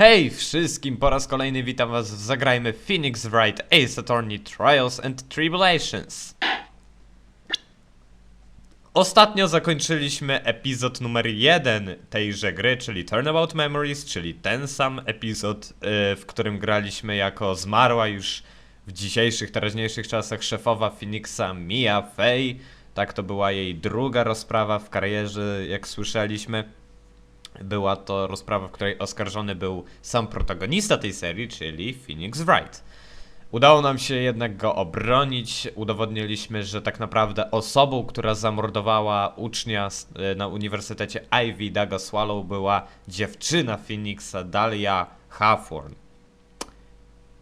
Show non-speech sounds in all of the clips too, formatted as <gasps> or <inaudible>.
Hej wszystkim, po raz kolejny witam was w Zagrajmy Phoenix Wright Ace Attorney Trials and Tribulations. Ostatnio zakończyliśmy epizod numer jeden tejże gry, czyli Turnabout Memories, czyli ten sam epizod, y, w którym graliśmy jako zmarła już w dzisiejszych, teraźniejszych czasach szefowa Phoenixa Mia Fey. Tak, to była jej druga rozprawa w karierze, jak słyszeliśmy. Była to rozprawa, w której oskarżony był sam protagonista tej serii, czyli Phoenix Wright. Udało nam się jednak go obronić. Udowodniliśmy, że tak naprawdę osobą, która zamordowała ucznia e, na Uniwersytecie Ivy, Daga Swallow, była dziewczyna Phoenixa, Dalia Hawthorne.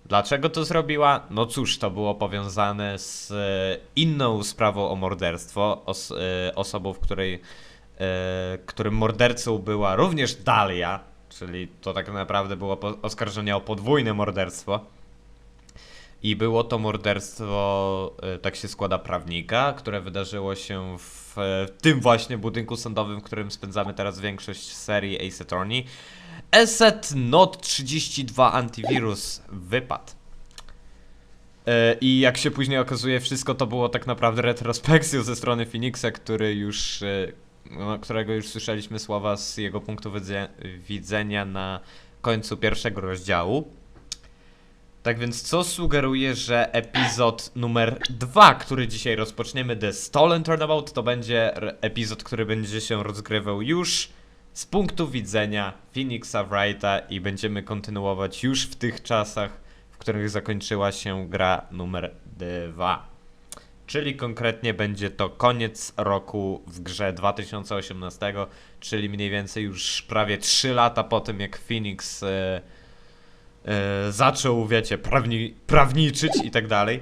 Dlaczego to zrobiła? No cóż, to było powiązane z e, inną sprawą o morderstwo, os e, osobą, w której, którym mordercą była również Dalia, czyli to tak naprawdę było oskarżenie o podwójne morderstwo. I było to morderstwo, e, tak się składa, prawnika, które wydarzyło się w e, tym właśnie budynku sądowym, w którym spędzamy teraz większość serii Ace Attorney. Asset Not 32 Antivirus wypadł. E, I jak się później okazuje, wszystko to było tak naprawdę retrospekcją ze strony Phoenixa, który już, e, no, którego już słyszeliśmy słowa z jego punktu widze- widzenia na końcu pierwszego rozdziału. Tak więc co sugeruje, że epizod numer 2, który dzisiaj rozpoczniemy, The Stolen Turnabout, to będzie epizod, który będzie się rozgrywał już z punktu widzenia Phoenixa Wrighta i będziemy kontynuować już w tych czasach, w których zakończyła się gra numer 2. Czyli konkretnie będzie to koniec roku w grze 2018, czyli mniej więcej już prawie 3 lata po tym jak Phoenix e, e, zaczął, wiecie, prawni, prawniczyć i tak dalej.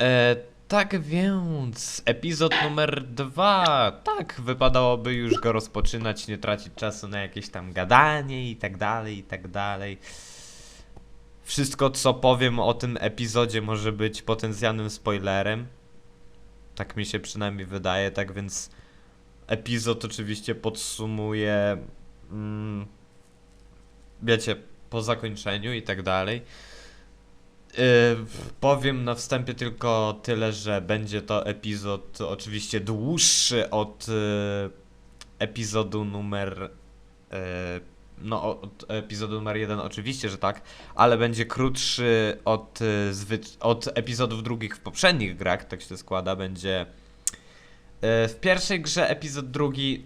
E, tak więc, epizod numer dwa. Tak, wypadałoby już go rozpoczynać, nie tracić czasu na jakieś tam gadanie i tak dalej, i tak dalej. Wszystko, co powiem o tym epizodzie, może być potencjalnym spoilerem. Tak mi się przynajmniej wydaje, tak więc epizod oczywiście podsumuje. Mm, wiecie, po zakończeniu i tak dalej. Yy, powiem na wstępie tylko tyle, że będzie to epizod oczywiście dłuższy od yy, epizodu numer. Yy, no, od epizodu numer jeden, oczywiście, że tak, ale będzie krótszy od, zwy- od epizodów drugich w poprzednich grach, tak się składa. Będzie yy, w pierwszej grze epizod drugi.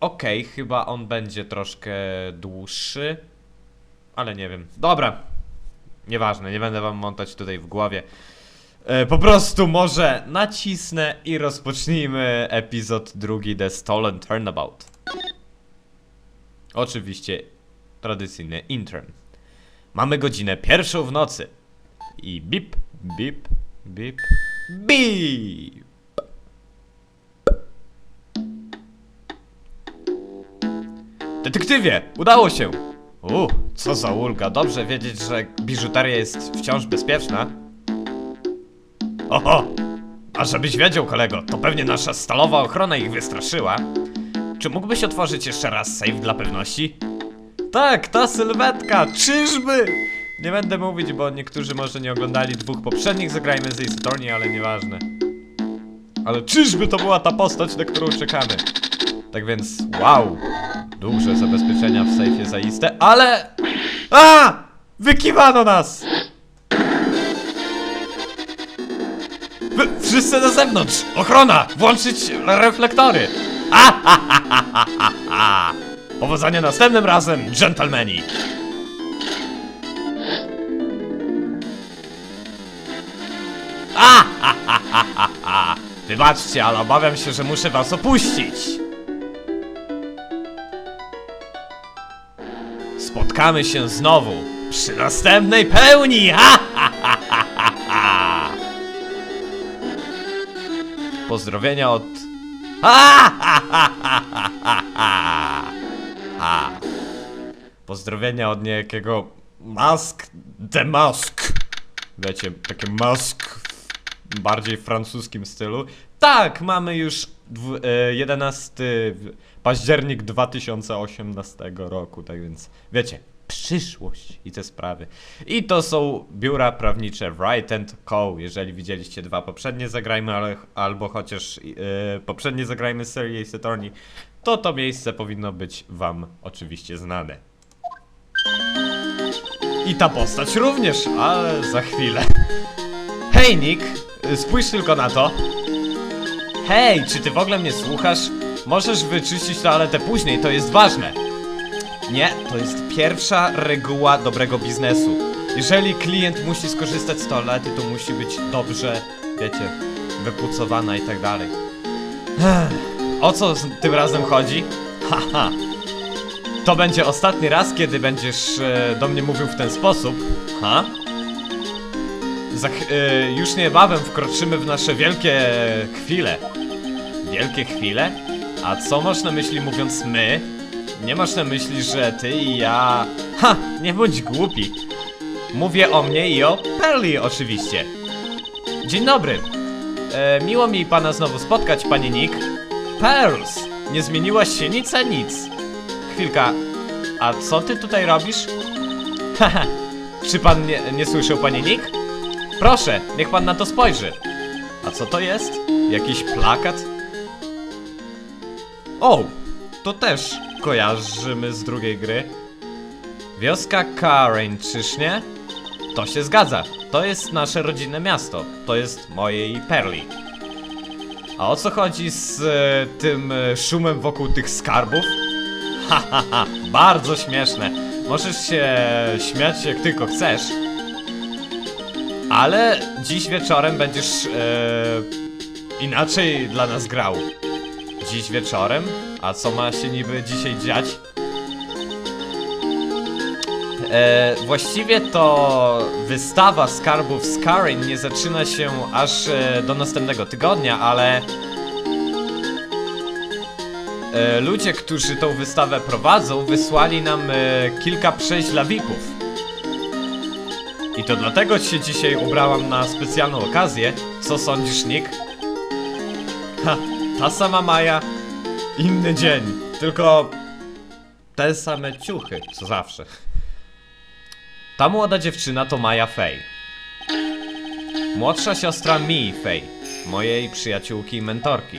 Okej, chyba on będzie troszkę dłuższy, ale nie wiem. Dobra, Nieważne, nie będę wam montać tutaj w głowie. E, po prostu może nacisnę i rozpocznijmy epizod drugi The Stolen Turnabout. Oczywiście tradycyjny intern. Mamy godzinę pierwszą w nocy. I bip, bip, bip, bip. Detektywie, udało się! U, co za ulga. Dobrze wiedzieć, że biżuteria jest wciąż bezpieczna. Oho! A żebyś wiedział, kolego, to pewnie nasza stalowa ochrona ich wystraszyła. Czy mógłbyś otworzyć jeszcze raz safe dla pewności? Tak, ta sylwetka, czyżby? Nie będę mówić, bo niektórzy może nie oglądali dwóch poprzednich Zagrajmy z Ace ale nieważne. Ale czyżby to była ta postać, na którą czekamy? Tak więc, wow, duże zabezpieczenia w sejfie zaiste, ale... A! Wykiwano nas! Wy, wszyscy na zewnątrz! Ochrona! Włączyć reflektory! A, ha, ha, ha, ha, ha, ha. Powodzenia następnym razem, dżentelmeni! <laughs> Wybaczcie, ale obawiam się, że muszę was opuścić. Spotkamy się znowu przy następnej pełni! <laughs> <laughs> Ha, ha, ha, ha, ha, ha. Pozdrowienia od. Ha, ha, ha, ha, ha, ha, ha. Pozdrowienia od niejakiego Mask the Mask. Wiecie, takie mask w bardziej francuskim stylu. Tak, mamy już dwu, e, 11 w- październik 2018 roku, tak więc wiecie, przyszłość i te sprawy. I to są biura prawnicze Wright and Co. Jeżeli widzieliście dwa poprzednie zagrajmy, ale, albo chociaż yy, poprzednie zagrajmy z serii Ace Attorney, to to miejsce powinno być wam oczywiście znane. I ta postać również, ale za chwilę. Hej Nick, spójrz tylko na to. Hej, czy ty w ogóle mnie słuchasz? Możesz wyczyścić toaletę później, to jest ważne. Nie, to jest pierwsza reguła dobrego biznesu. Jeżeli klient musi skorzystać z toalety, to musi być dobrze, wiecie, wypucowana i tak dalej. O co tym razem chodzi? Haha. To będzie ostatni raz, kiedy będziesz e, do mnie mówił w ten sposób. Ha? Za, e, już niebawem wkroczymy w nasze wielkie chwile. Wielkie chwile? A co masz na myśli mówiąc my? Nie masz na myśli, że ty i ja... Ha! Nie bądź głupi. Mówię o mnie i o Perli oczywiście. Dzień dobry. E, miło mi pana znowu spotkać, panie Nick. Pearls! Nie zmieniłaś się nic a nic. Chwilka. A co ty tutaj robisz? <laughs> Haha. Czy pan nie, nie słyszał, panie Nick? Proszę, niech pan na to spojrzy. A co to jest? Jakiś plakat? O! To też kojarzymy z drugiej gry. Wioska Karen, czyż nie? To się zgadza. To jest nasze rodzinne miasto. To jest moje i Perli. A o co chodzi z e, tym e, szumem wokół tych skarbów? Ha, ha, ha, bardzo śmieszne. Możesz się śmiać jak tylko chcesz. Ale dziś wieczorem będziesz e, inaczej dla nas grał. Dziś wieczorem? A co ma się niby dzisiaj dziać? E, właściwie to wystawa skarbów Scarin nie zaczyna się aż e, do następnego tygodnia, ale e, ludzie, którzy tą wystawę prowadzą, wysłali nam e, kilka przejść dla. I to dlatego się dzisiaj ubrałam na specjalną okazję. Co sądzisz, Nick? Ha, ta sama Maja, inny dzień, tylko te same ciuchy, co zawsze. Ta młoda dziewczyna to Maja Fey. Młodsza siostra Mi Fey, mojej przyjaciółki i mentorki.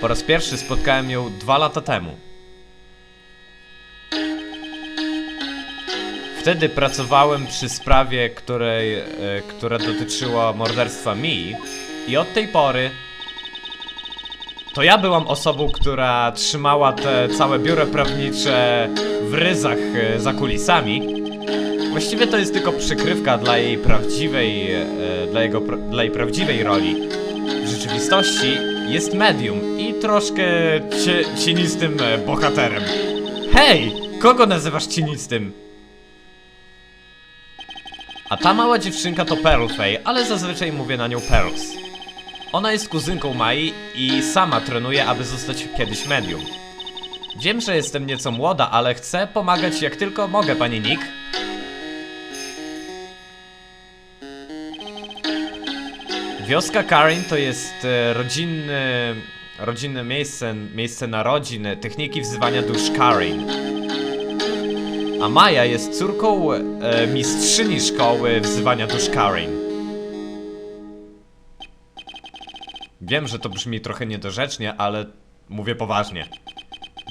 Po raz pierwszy spotkałem ją dwa lata temu. Wtedy pracowałem przy sprawie, której, e, która dotyczyła morderstwa Mi i od tej pory to ja byłam osobą, która trzymała te całe biuro prawnicze w ryzach e, za kulisami. Właściwie to jest tylko przykrywka dla jej prawdziwej, e, dla, jego, dla jej prawdziwej roli. W rzeczywistości jest medium i troszkę cie, cienistym e, bohaterem. Hej! Kogo nazywasz cienistym? A ta mała dziewczynka to Pearl Fay, ale zazwyczaj mówię na nią Pearls. Ona jest kuzynką Mai i sama trenuje, aby zostać kiedyś medium. Wiem, że jestem nieco młoda, ale chcę pomagać jak tylko mogę, panie Nick. Wioska Karin to jest e, rodzinny, rodzinne miejsce, miejsce narodzin techniki wzywania dusz Karin. A Maja jest córką e, mistrzyni szkoły wzywania dusz Karin. Wiem, że to brzmi trochę niedorzecznie, ale mówię poważnie.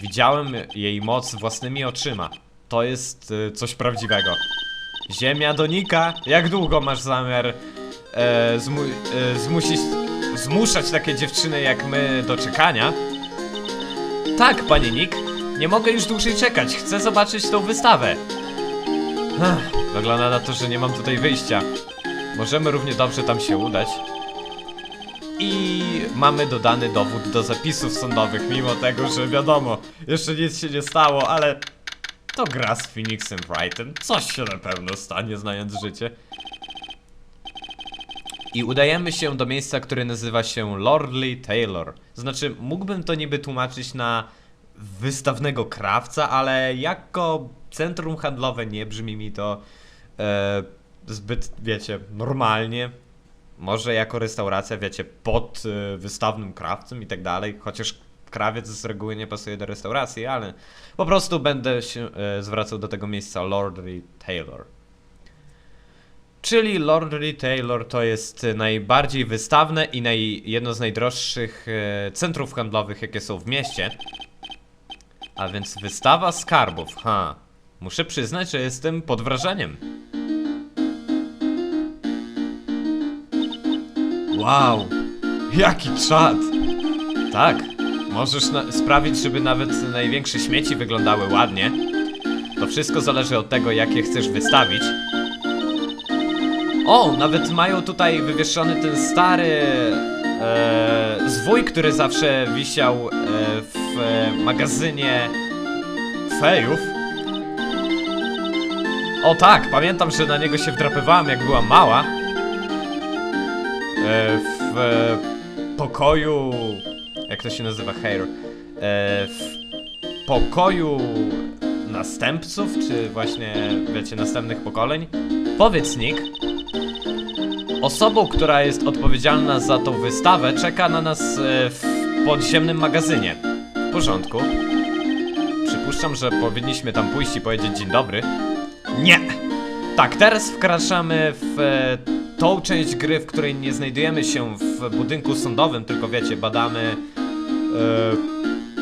Widziałem jej moc własnymi oczyma. To jest y, coś prawdziwego. Ziemia Donika, jak długo masz zamiar e, zmu e, zmusić, zmuszać takie dziewczyny jak my do czekania? Tak, panie Nick, nie mogę już dłużej czekać, chcę zobaczyć tą wystawę. Ech, wygląda na to, że nie mam tutaj wyjścia. Możemy równie dobrze tam się udać. I mamy dodany dowód do zapisów sądowych, mimo tego, że wiadomo, jeszcze nic się nie stało, ale to gra z Phoenixem Wrightem. Coś się na pewno stanie, znając życie. I udajemy się do miejsca, które nazywa się Lordly Taylor. Znaczy, mógłbym to niby tłumaczyć na wystawnego krawca, ale jako centrum handlowe nie brzmi mi to e, zbyt, wiecie, normalnie. Może jako restauracja, wiecie, pod y, wystawnym krawcem i tak dalej, chociaż krawiec z reguły nie pasuje do restauracji, ale po prostu będę się e, zwracał do tego miejsca Lord Taylor. Czyli Lord Taylor to jest najbardziej wystawne i naj, jedno z najdroższych e, centrów handlowych, jakie są w mieście. A więc wystawa skarbów, ha. Muszę przyznać, że jestem pod wrażeniem. Wow, jaki czad! Tak, możesz sprawić, żeby nawet największe śmieci wyglądały ładnie. To wszystko zależy od tego, jak je chcesz wystawić. O, nawet mają tutaj wywieszony ten stary e, zwój, który zawsze wisiał e, w e, magazynie fejów. O tak, pamiętam, że na niego się wdrapywałem, jak była mała. E, w e, pokoju. Jak to się nazywa? Hair. E, w pokoju następców, czy właśnie, wiecie, następnych pokoleń. Powiedz, Nick. Osobą, która jest odpowiedzialna za tą wystawę, czeka na nas w podziemnym magazynie. W porządku. Przypuszczam, że powinniśmy tam pójść i powiedzieć dzień dobry. Nie! Tak, teraz wkraczamy w tą część gry, w której nie znajdujemy się w budynku sądowym, tylko wiecie, badamy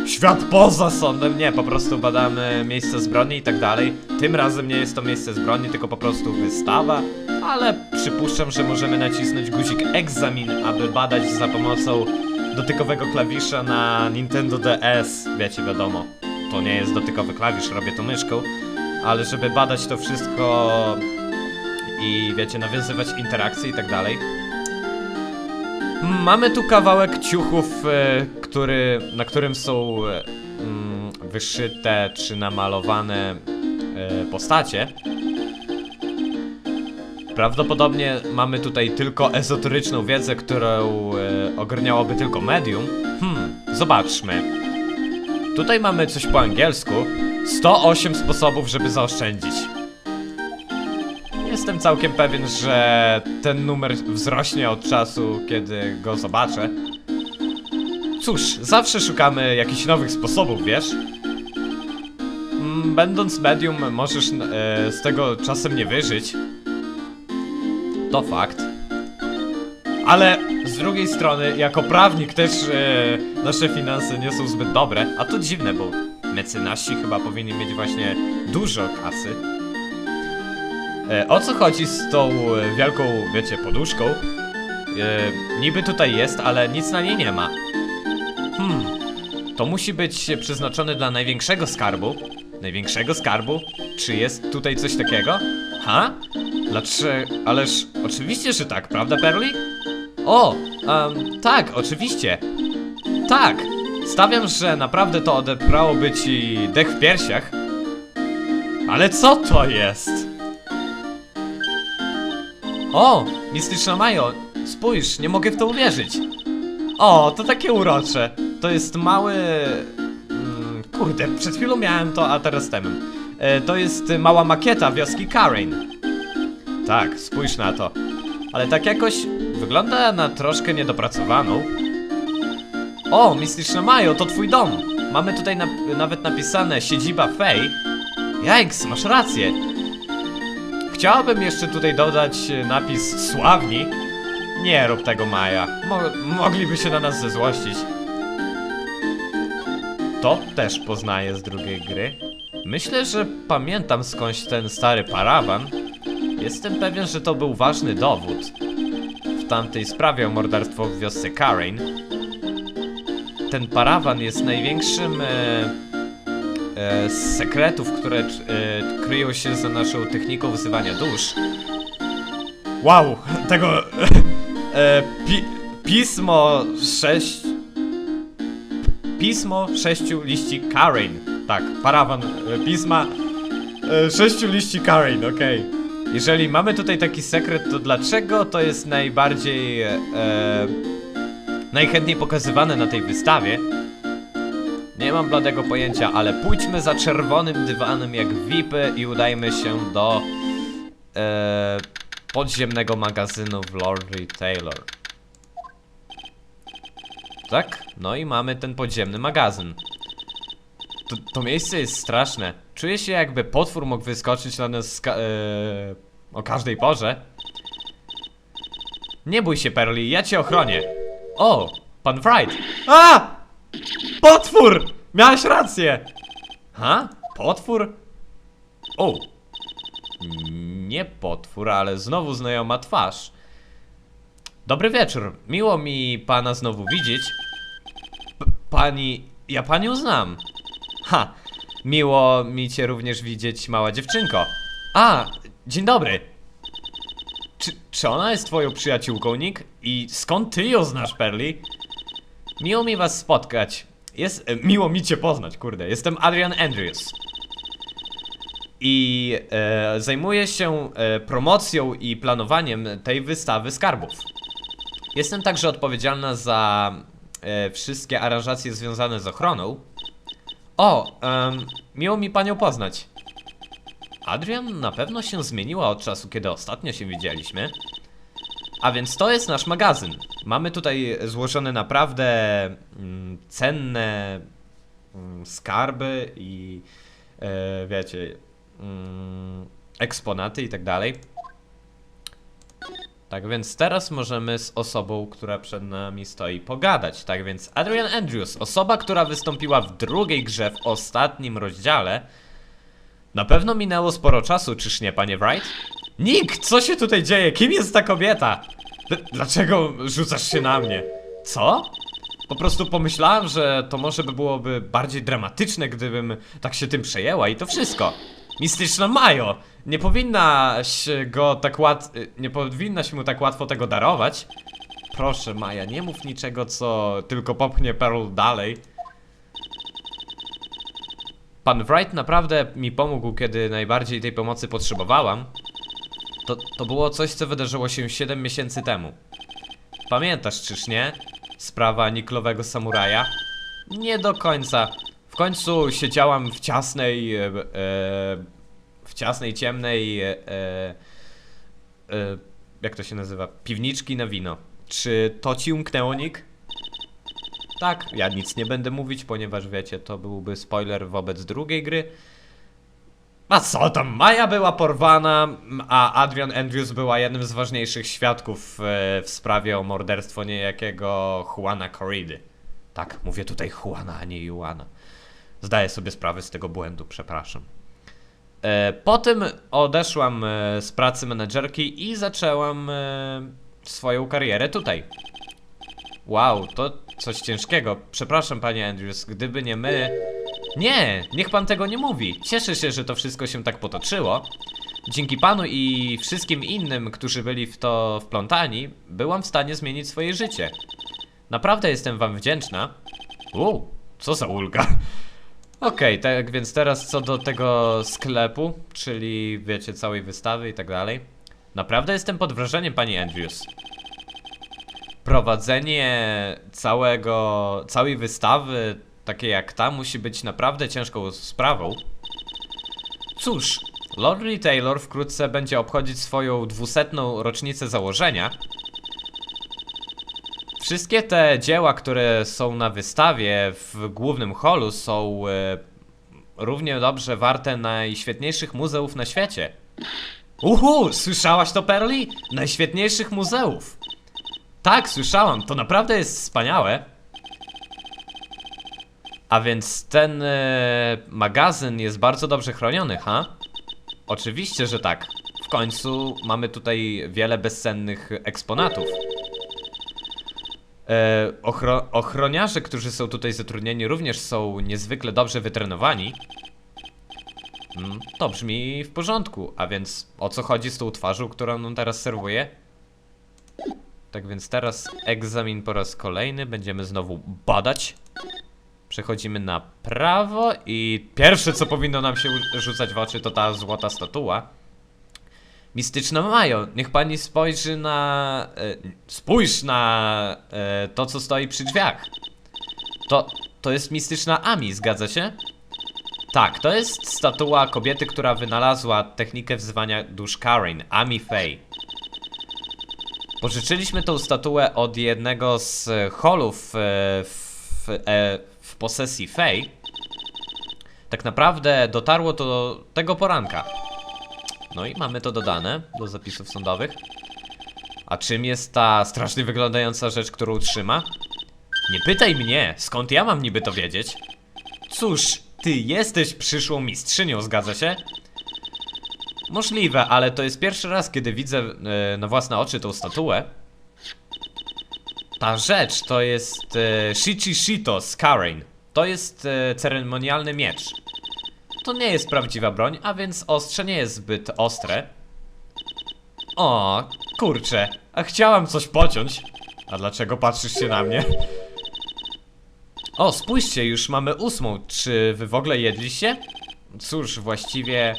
e, świat poza sądem. Nie, po prostu badamy miejsce zbrodni i tak dalej. Tym razem nie jest to miejsce zbrodni, tylko po prostu wystawa, ale przypuszczam, że możemy nacisnąć guzik egzamin, aby badać za pomocą dotykowego klawisza na Nintendo DS. Wiecie, wiadomo, to nie jest dotykowy klawisz, robię to myszką, ale żeby badać to wszystko i wiecie, nawiązywać interakcje i tak dalej. Mamy tu kawałek ciuchów, e, który, na którym są e, mm, wyszyte czy namalowane e, postacie. Prawdopodobnie mamy tutaj tylko ezoteryczną wiedzę, którą e, ogarniałoby tylko medium. Hmm, zobaczmy. Tutaj mamy coś po angielsku. 108 sposobów, żeby zaoszczędzić. Jestem całkiem pewien, że ten numer wzrośnie od czasu, kiedy go zobaczę. Cóż, zawsze szukamy jakichś nowych sposobów, wiesz? Mm, Będąc medium, możesz e, z tego czasem nie wyżyć. To fakt. Ale z drugiej strony, jako prawnik też e, nasze finanse nie są zbyt dobre. A to dziwne, bo mecenasi chyba powinni mieć właśnie dużo kasy. E, o co chodzi z tą e, wielką, wiecie, poduszką? E, niby tutaj jest, ale nic na niej nie ma. Hmm, to musi być przeznaczone dla największego skarbu. Największego skarbu? Czy jest tutaj coś takiego? Ha? Dlaczego? Ależ oczywiście, że tak, prawda, Perli? O, em, tak, oczywiście. Tak, stawiam, że naprawdę to odebrałoby ci dech w piersiach. Ale co to jest? O, mistyczna Majo, spójrz, nie mogę w to uwierzyć. O, to takie urocze. To jest mały... Mm, kurde, przed chwilą miałem to, a teraz temem. E, to jest mała makieta wioski Karen. Tak, spójrz na to. Ale tak jakoś wygląda na troszkę niedopracowaną. O, mistyczna Majo, to twój dom. Mamy tutaj nap- nawet napisane siedziba Fej. Jajks, masz rację. Chciałabym jeszcze tutaj dodać e, napis sławni. Nie rób tego, Maja. Mo mogliby się na nas zezłościć. To też poznaję z drugiej gry. Myślę, że pamiętam skądś ten stary parawan. Jestem pewien, że to był ważny dowód w tamtej sprawie o morderstwo w wiosce Karen. Ten parawan jest największym e, z sekretów, które e, kryją się za naszą techniką wyzywania dusz. Wow, tego e, pi, pismo 6 Pismo sześciu liści Karen. Tak, parawan e, pisma e, sześciu liści Karen, okej. Jeżeli mamy tutaj taki sekret, to dlaczego to jest najbardziej e, e, najchętniej pokazywane na tej wystawie? Nie mam bladego pojęcia, ale pójdźmy za czerwonym dywanem jak VIPy i udajmy się do e, podziemnego magazynu w Lord Taylor. Tak? No i mamy ten podziemny magazyn. To, to miejsce jest straszne. Czuję się jakby potwór mógł wyskoczyć na nas ska- e, o każdej porze. Nie bój się, Perli, ja cię ochronię. O, pan Wright. A! Potwór! Miałeś rację! Ha? Potwór? O! Nie potwór, ale znowu znajoma twarz. Dobry wieczór. Miło mi pana znowu widzieć. P pani. Ja panią znam. Ha! Miło mi cię również widzieć, mała dziewczynko. A! Dzień dobry. Czy, czy ona jest twoją przyjaciółką, Nick? I skąd ty ją znasz, Perli? Miło mi was spotkać. Jest. E, miło mi cię poznać, kurde. Jestem Adrian Andrews. I e, zajmuję się e, promocją i planowaniem tej wystawy skarbów. Jestem także odpowiedzialna za e, wszystkie aranżacje związane z ochroną. O, miło mi panią poznać. Adrian na pewno się zmieniła od czasu, kiedy ostatnio się widzieliśmy. A więc to jest nasz magazyn. Mamy tutaj złożone naprawdę mm, cenne mm, skarby i e, wiecie, mm, eksponaty i tak dalej. Tak więc teraz możemy z osobą, która przed nami stoi, pogadać. Tak więc Adrian Andrews, osoba, która wystąpiła w drugiej grze w ostatnim rozdziale. Na pewno minęło sporo czasu, czyż nie, panie Wright? Nick, co się tutaj dzieje? Kim jest ta kobieta? Dlaczego rzucasz się na mnie? Co? Po prostu pomyślałem, że to może by byłoby bardziej dramatyczne, gdybym tak się tym przejęła i to wszystko. Mistyczna Majo! Nie powinnaś go tak łat... Nie powinnaś mu tak łatwo tego darować. Proszę, Maja, nie mów niczego, co tylko popchnie Pearl dalej. Pan Wright naprawdę mi pomógł, kiedy najbardziej tej pomocy potrzebowałam. To, to było coś, co wydarzyło się 7 miesięcy temu. Pamiętasz, czyż nie? Sprawa niklowego samuraja? Nie do końca. W końcu siedziałam w ciasnej, e, e, w ciasnej, ciemnej, e, e, e, jak to się nazywa? Piwniczki na wino. Czy to ci umknęło, Nick? Tak, ja nic nie będę mówić, ponieważ wiecie, to byłby spoiler wobec drugiej gry. A co tam? Maja była porwana, a Adrian Andrews była jednym z ważniejszych świadków e, w sprawie o morderstwo niejakiego Juana Corridy. Tak, mówię tutaj Juana, a nie Juana. Zdaję sobie sprawę z tego błędu, przepraszam. E, Potem odeszłam e, z pracy menedżerki i zaczęłam swoją karierę tutaj. Wow, to coś ciężkiego. Przepraszam, panie Andrews, gdyby nie my. Nie, niech pan tego nie mówi. Cieszę się, że to wszystko się tak potoczyło. Dzięki panu i wszystkim innym, którzy byli w to wplątani, byłam w stanie zmienić swoje życie. Naprawdę jestem wam wdzięczna. Uuu, co za ulga. <laughs> Okej, tak więc teraz co do tego sklepu, czyli wiecie, całej wystawy i tak dalej. Naprawdę jestem pod wrażeniem, pani Andrews. Prowadzenie całego, całej wystawy, takie jak ta, musi być naprawdę ciężką sprawą. Cóż, Lord Taylor wkrótce będzie obchodzić swoją dwusetną rocznicę założenia. Wszystkie te dzieła, które są na wystawie w głównym holu są e, równie dobrze warte najświetniejszych muzeów na świecie. Uhu, słyszałaś to, Perli? Najświetniejszych muzeów. Tak, słyszałam, to naprawdę jest wspaniałe. A więc ten e, magazyn jest bardzo dobrze chroniony, ha? Oczywiście, że tak. W końcu mamy tutaj wiele bezcennych eksponatów. E, ochro ochroniarze, którzy są tutaj zatrudnieni, również są niezwykle dobrze wytrenowani. Mm, to brzmi w porządku. A więc o co chodzi z tą twarzą, którą nam teraz serwuje? Tak więc teraz egzamin po raz kolejny. Będziemy znowu badać. Przechodzimy na prawo i pierwsze co powinno nam się rzucać w oczy to ta złota statua. Mistyczna Majo, niech pani spojrzy na... E, spójrz na e, to co stoi przy drzwiach. To, to jest mistyczna Ami, zgadza się? Tak, to jest statua kobiety, która wynalazła technikę wzywania dusz Karen, Ami Faye. Pożyczyliśmy tą statuę od jednego z holów e, w w, e, w posesji Fey, tak naprawdę dotarło to do tego poranka. No i mamy to dodane do zapisów sądowych. A czym jest ta strasznie wyglądająca rzecz, którą trzyma? Nie pytaj mnie, skąd ja mam niby to wiedzieć? Cóż, ty jesteś przyszłą mistrzynią, zgadza się? Możliwe, ale to jest pierwszy raz, kiedy widzę e, na własne oczy tą statuę. Ta rzecz to jest e, Shichishito z Karen. To jest e, ceremonialny miecz. To nie jest prawdziwa broń, a więc ostrze nie jest zbyt ostre. O, kurczę, a chciałam coś pociąć. A dlaczego patrzysz się na mnie? O, spójrzcie, już mamy ósmą. Czy wy w ogóle jedliście? Cóż, właściwie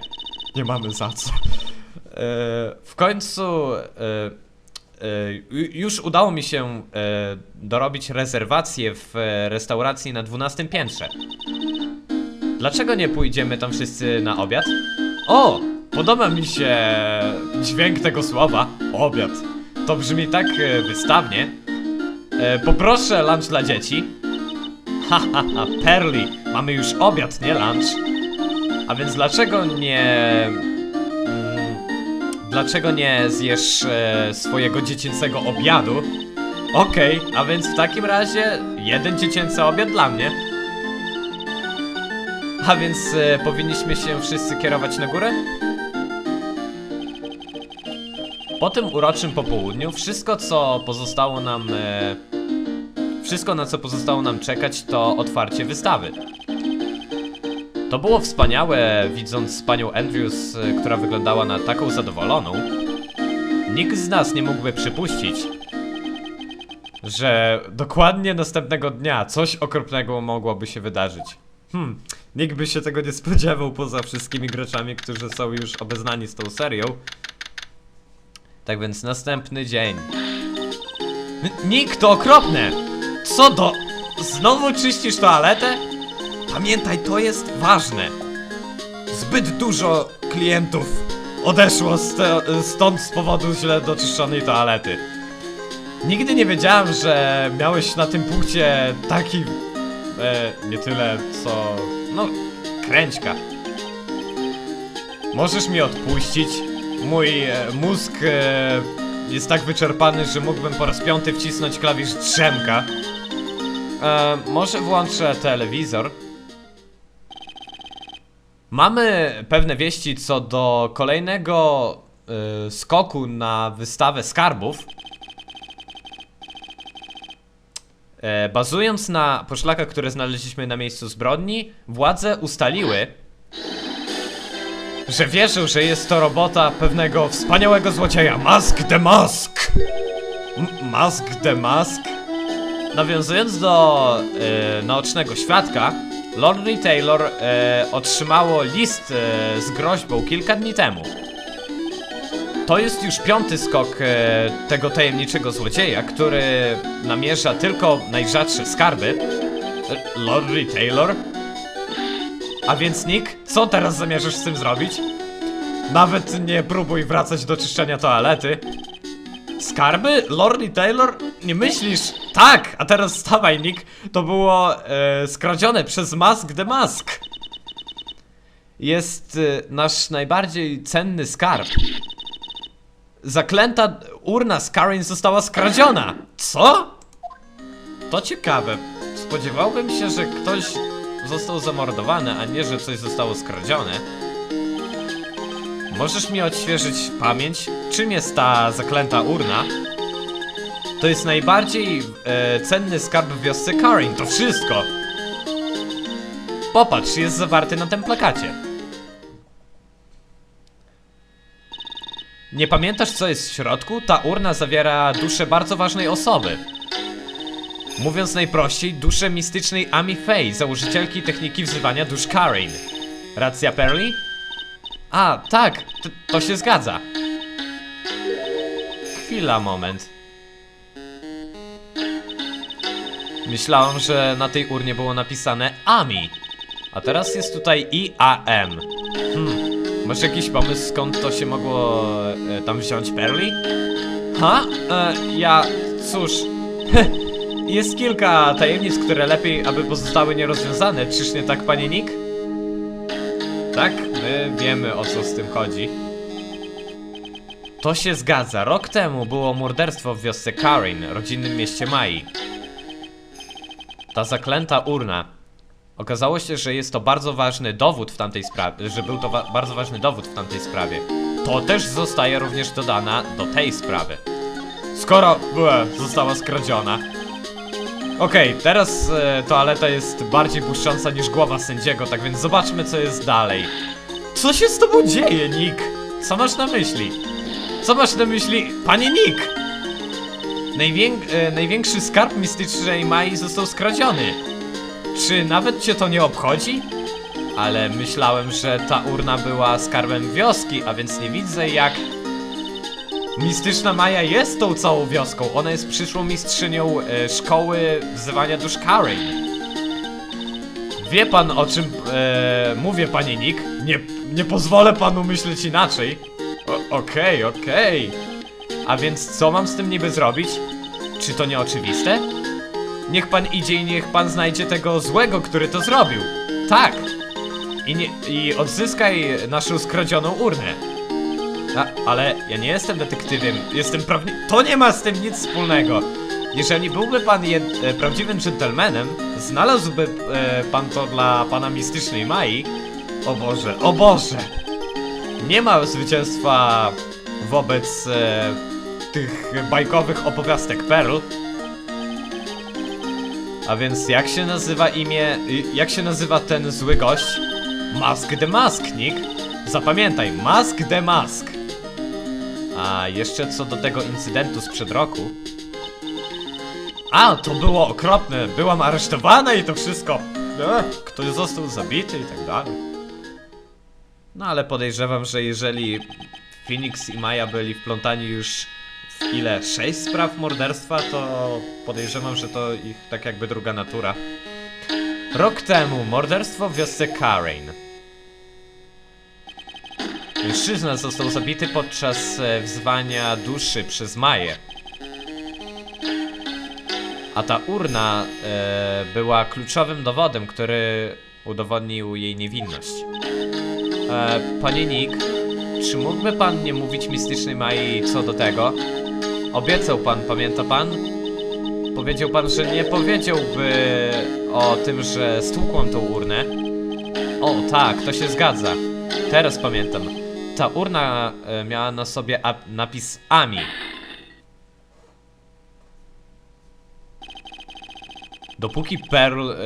nie mamy za co. E, w końcu e, już udało mi się e, dorobić rezerwację w e, restauracji na 12 piętrze. Dlaczego nie pójdziemy tam wszyscy na obiad? O! Podoba mi się dźwięk tego słowa. Obiad. To brzmi tak e, wystawnie. E, poproszę lunch dla dzieci. Ha, ha, ha, Perli, mamy już obiad, nie lunch. A więc dlaczego nie... Dlaczego nie zjesz e, swojego dziecięcego obiadu? Okej, a więc w takim razie jeden dziecięcy obiad dla mnie. A więc e, powinniśmy się wszyscy kierować na górę? Po tym uroczym popołudniu wszystko co pozostało nam... E, wszystko na co pozostało nam czekać to otwarcie wystawy. To było wspaniałe, widząc panią Andrews, e, która wyglądała na taką zadowoloną. Nikt z nas nie mógłby przypuścić, że dokładnie następnego dnia coś okropnego mogłoby się wydarzyć. Hmm, nikt by się tego nie spodziewał poza wszystkimi graczami, którzy są już obeznani z tą serią. Tak więc następny dzień. N- Nick, to okropne! Co do... Znowu czyścisz toaletę? Pamiętaj, to jest ważne. Zbyt dużo klientów odeszło te, stąd z powodu źle doczyszczonej toalety. Nigdy nie wiedziałem, że miałeś na tym punkcie taki... E, nie tyle, co... No, kręćka. Możesz mi odpuścić? Mój e, mózg e, jest tak wyczerpany, że mógłbym po raz piąty wcisnąć klawisz drzemka. E, może włączę telewizor. Mamy pewne wieści co do kolejnego e, skoku na wystawę skarbów. E, bazując na poszlakach, które znaleźliśmy na miejscu zbrodni, władze ustaliły, że wierzą, że jest to robota pewnego wspaniałego złodzieja Mask the Mask. M Mask the Mask? Nawiązując do e, naocznego świadka, Lorry Taylor e, otrzymało list e, z groźbą kilka dni temu. To jest już piąty skok e, tego tajemniczego złodzieja, który namierza tylko najrzadsze skarby. E, Lorry Taylor? A więc Nick, co teraz zamierzasz z tym zrobić? Nawet nie próbuj wracać do czyszczenia toalety. Skarby? Lordy Taylor? Nie myślisz? Tak! A teraz stawaj, Nick. To było e, skradzione przez Mask the Mask. Jest e, nasz najbardziej cenny skarb. Zaklęta urna z Karen została skradziona. Co? To ciekawe. Spodziewałbym się, że ktoś został zamordowany, a nie, że coś zostało skradzione. Możesz mi odświeżyć pamięć? Czym jest ta zaklęta urna? To jest najbardziej e, cenny skarb w wiosce Karin, to wszystko! Popatrz, jest zawarty na tym plakacie. Nie pamiętasz co jest w środku? Ta urna zawiera duszę bardzo ważnej osoby. Mówiąc najprościej, duszę mistycznej Ami Faye, założycielki techniki wzywania dusz Karin. Racja Perli? A, tak, to, się zgadza. Chwila, moment. Myślałem, że na tej urnie było napisane AMI. A teraz jest tutaj IAM. Hmm, masz jakiś pomysł skąd to się mogło e, tam wziąć Perli? Ha? E, ja, cóż... <laughs> jest kilka tajemnic, które lepiej, aby pozostały nierozwiązane. Czyż nie tak, panie Nick? Tak, my wiemy o co z tym chodzi. To się zgadza. Rok temu było morderstwo w wiosce Karin, rodzinnym mieście Mai. Ta zaklęta urna. Okazało się, że jest to bardzo ważny dowód w tamtej sprawie, że był to wa bardzo ważny dowód w tamtej sprawie. To też zostaje również dodana do tej sprawy. Skoro ue, została skradziona. Okej, teraz e, toaleta jest bardziej błyszcząca niż głowa sędziego, tak więc zobaczmy co jest dalej. Co się z tobą dzieje, Nick? Co masz na myśli? Co masz na myśli, panie Nick? Najwięk e, największy skarb mistycznej Mai został skradziony. Czy nawet cię to nie obchodzi? Ale myślałem, że ta urna była skarbem wioski, a więc nie widzę jak... Mistyczna Maja jest tą całą wioską. Ona jest przyszłą mistrzynią e, szkoły wzywania dusz Karin. Wie pan o czym e, mówię, panie Nick? Nie, nie pozwolę panu myśleć inaczej. Okej, okej. A więc co mam z tym niby zrobić? Czy to nie oczywiste? Niech pan idzie i niech pan znajdzie tego złego, który to zrobił. Tak. I, nie, i odzyskaj naszą skradzioną urnę. A, ale ja nie jestem detektywem, jestem prawni... To nie ma z tym nic wspólnego. Jeżeli byłby pan e, prawdziwym dżentelmenem, znalazłby e, pan to dla pana mistycznej Mai. O Boże, o Boże! Nie ma zwycięstwa wobec e, tych bajkowych opowiastek Pearl. A więc jak się nazywa imię, y, jak się nazywa ten zły gość? Mask the Mask, Nick. Zapamiętaj, Mask the Mask. A jeszcze co do tego incydentu sprzed roku. A, to było okropne. Byłam aresztowana i to wszystko. E, ktoś został zabity i tak dalej. No ale podejrzewam, że jeżeli Phoenix i Maja byli wplątani już w ile? Sześć spraw morderstwa, to podejrzewam, że to ich tak jakby druga natura. Rok temu morderstwo w wiosce Karain. Mężczyzna został zabity podczas e, wzwania duszy przez Maję. A ta urna e, była kluczowym dowodem, który udowodnił jej niewinność. E, panie Nick, czy mógłby pan nie mówić mistycznej Mai co do tego? Obiecał pan, pamięta pan? Powiedział pan, że nie powiedziałby o tym, że stłukłam tą urnę. O, tak, to się zgadza. Teraz pamiętam. Ta urna e, miała na sobie napis AMI. Dopóki Pearl e,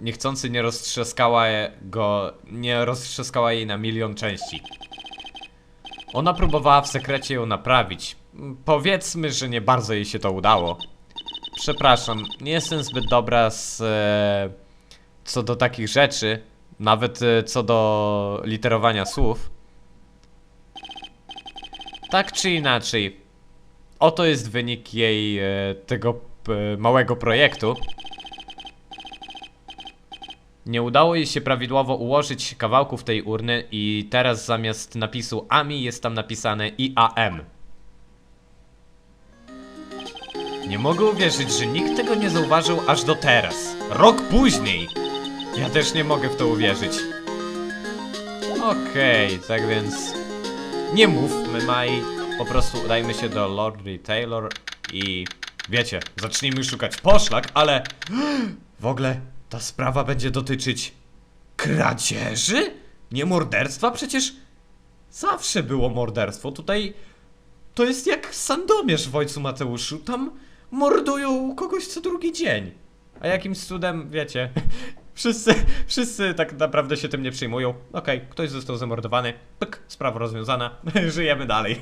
niechcący nie roztrzaskała go, nie roztrzaskała jej na milion części. Ona próbowała w sekrecie ją naprawić. Powiedzmy, że nie bardzo jej się to udało. Przepraszam, nie jestem zbyt dobra z e, co do takich rzeczy, nawet e, co do literowania słów. Tak czy inaczej, oto jest wynik jej e, tego p, małego projektu. Nie udało jej się prawidłowo ułożyć kawałków tej urny i teraz zamiast napisu AMI jest tam napisane IAM. Nie mogę uwierzyć, że nikt tego nie zauważył aż do teraz. Rok później! Ja też nie mogę w to uwierzyć. Okej, tak więc... Nie mówmy Mai, po prostu udajmy się do Lord Taylor i... Wiecie, zacznijmy szukać poszlak, ale... <gasps> W ogóle ta sprawa będzie dotyczyć... Kradzieży? Nie morderstwa? Przecież... Zawsze było morderstwo. Tutaj... To jest jak Sandomierz w Ojcu Mateuszu. Tam mordują kogoś co drugi dzień. A jakimś cudem, wiecie, wszyscy, <laughs> wszyscy tak naprawdę się tym nie przyjmują. Okej, ktoś został zamordowany, pyk, sprawa rozwiązana, <laughs> żyjemy dalej.